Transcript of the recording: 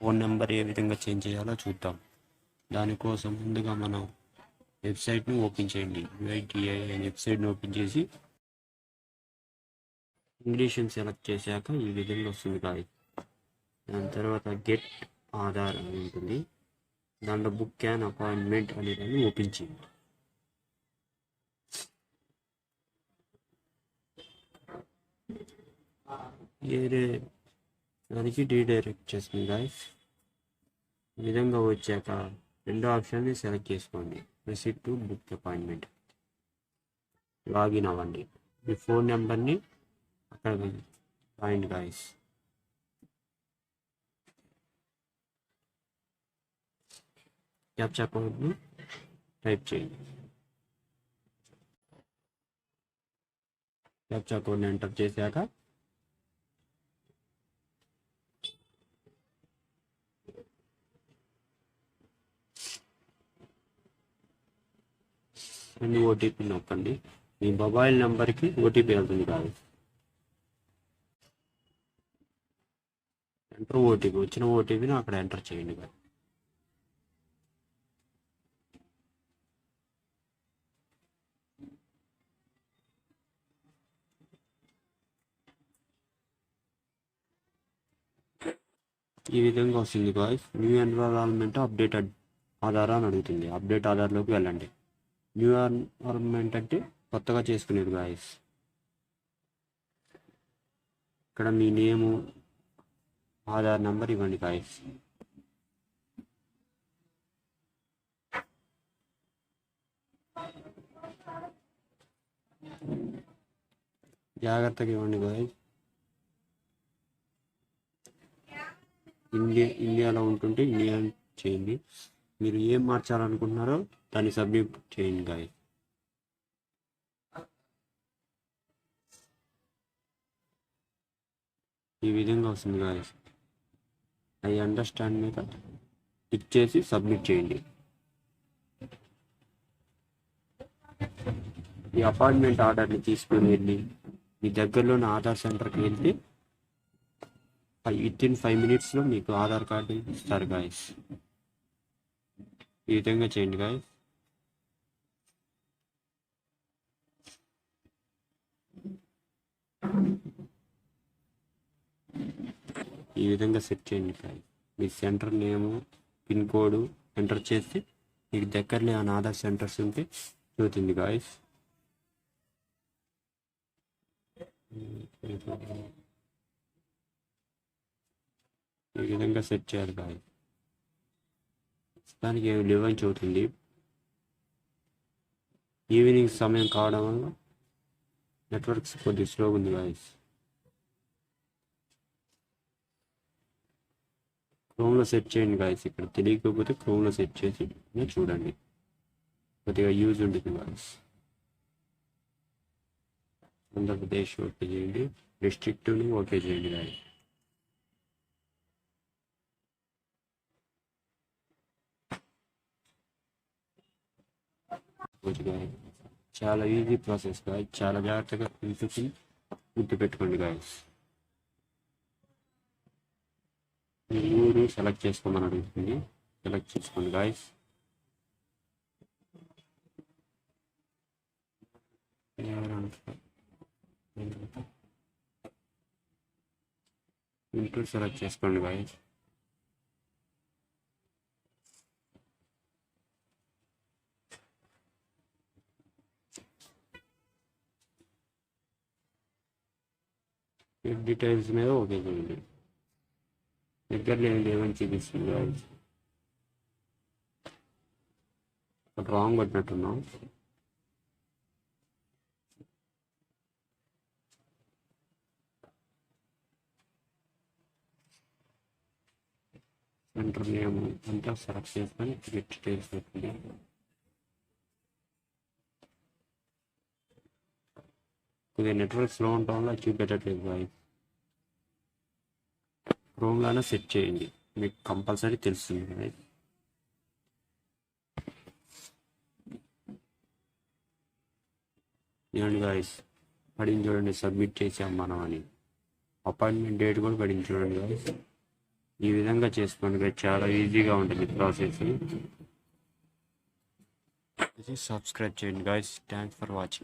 Phone number ఏ విధంగా change చేయాలో చూద్దాం. దానికోసం ముందుగా మనం వెబ్సైట్ని ఓపెన్ చేయండి. యుఐటిఐ అనే వెబ్సైట్ని ఓపెన్ చేసి ఇంగ్లీష్ని సెలెక్ట్ చేశాక ఈ విధంగా వస్తుంది కాదు దాని తర్వాత గెట్ ఆధార్ అని ఉంటుంది. దాంట్లో బుక్ క్యాన్ అపాయింట్మెంట్ అనే దాన్ని ఓపెన్ చేయండి. వేరే దానికి డీడైరెక్ట్ చేస్తుంది గాయస్ ఈ విధంగా వచ్చాక రెండో ఆప్షన్ని సెలెక్ట్ చేసుకోండి. రిసీట్ టు బుక్ అపాయింట్మెంట్ లాగిన్ అవ్వండి. మీ ఫోన్ నెంబర్ని అక్కడ పాయింట్ గాయస్ క్యాప్చా కోడ్ని టైప్ చేయండి. క్యాప్చా కోడ్ని ఎంటర్ చేశాక సెండ్ ఓటీపీ నొక్కండి. మీ మొబైల్ నెంబర్కి ఓటీపీ వెళ్తుంది కాదు. ఎంటర్ ఓటీపీ వచ్చిన ఓటీపీని అక్కడ ఎంటర్ చేయండి కాదు ఈ విధంగా వస్తుంది guys new environment update Aadhaar అని అడుగుతుంది. అప్డేట్ ఆధార్లోకి వెళ్ళండి. న్యూ ఎన్విరాన్మెంట్ అంటే కొత్తగా చేసుకునేది గాయస్ ఇక్కడ మీ నేము ఆధార్ నెంబర్ ఇవ్వండి గాయస్ జాగ్రత్తగా ఇవ్వండి గాయస్ ఇండియా ఇండియాలో ఉంటుంటే ఇండియా చేయండి. మీరు ఏం మార్చాలనుకుంటున్నారో దాన్ని సబ్మిట్ చేయండి గాయ ఈ విధంగా వస్తుంది గాయ ఐ అండర్స్టాండ్ మీద క్లిక్ చేసి సబ్మిట్ చేయండి ఈ అపాయింట్మెంట్ ఆర్డర్ని తీసుకుని వెళ్ళి మీ దగ్గరలోని ఆధార్ సెంటర్కి వెళ్తే విత్ ఇన్ ఫైవ్ మినిట్స్లో మీకు ఆధార్ కార్డు ఇస్తారు గాయస్ ఈ విధంగా చేయండి గాయస్ ఈ విధంగా సెట్ చేయండి గాయస్ మీ centre name pin code enter చేసి మీకు దగ్గరలో ఏమైనా ఆధార్ సెంటర్స్ ఉంటే చూతుంది గాయస్ ఈ విధంగా సెట్ చేయాలి గాయస్ దానికి లెవెన్ అవుతుంది ఈవినింగ్ సమయం కావడం వల్ల నెట్వర్క్స్ కొద్దిగా స్లోగా ఉంది గాయస్ క్రోమ్లో సెట్ చేయండి గాయస్ ఇక్కడ తెలియకపోతే క్రోమ్లో సెట్ చేసి చూడండి. కొద్దిగా యూజ్ ఉంటుంది గాయస్ ఆంధ్రప్రదేశ్ ఓకే చేయండి. డిస్ట్రిక్ట్ని ఓకే చేయండి గాయస్ చాలా ఈజీ ప్రాసెస్ గాయస్ చాలా జాగ్రత్తగా చూసి గుర్తుపెట్టుకోండి గాయస్ మూడు సెలెక్ట్ చేసుకోమని అడుగుతుంది. సెలెక్ట్ చేసుకోండి గాయస్ గుంటూరు సెలెక్ట్ చేసుకోండి గాయస్ డీటెయిల్స్ మీద ఓకే చేయండి. దగ్గర లేని లేవని చూపిస్తుంది గాయస్ రాంగ్ కొట్టినట్టున్నాం సెంటర్ నేమ్ అంతా సెలెక్ట్ చేసుకొని గెట్ డీటెయిల్స్ పెట్టండి కొద్దిగా నెట్వర్క్ స్లో ఉండటం వల్ల చూపెట్టట్లేదు గాయస్ క్రోమ్లోనే సెట్ చేయండి. మీకు కంపల్సరీ తెలుస్తుంది. గాయస్ ఏమండి గాయస్ పడింది చూడండి సబ్మిట్ చేసాం మనం అని. అపాయింట్మెంట్ డేట్ కూడా పడింది చూడండి గాయస్. ఈ విధంగా చేసుకోండి guys. చాలా ఈజీగా ఉంటుంది ప్రాసెస్. సబ్స్క్రైబ్ చేయండి గాయస్. Thanks for watching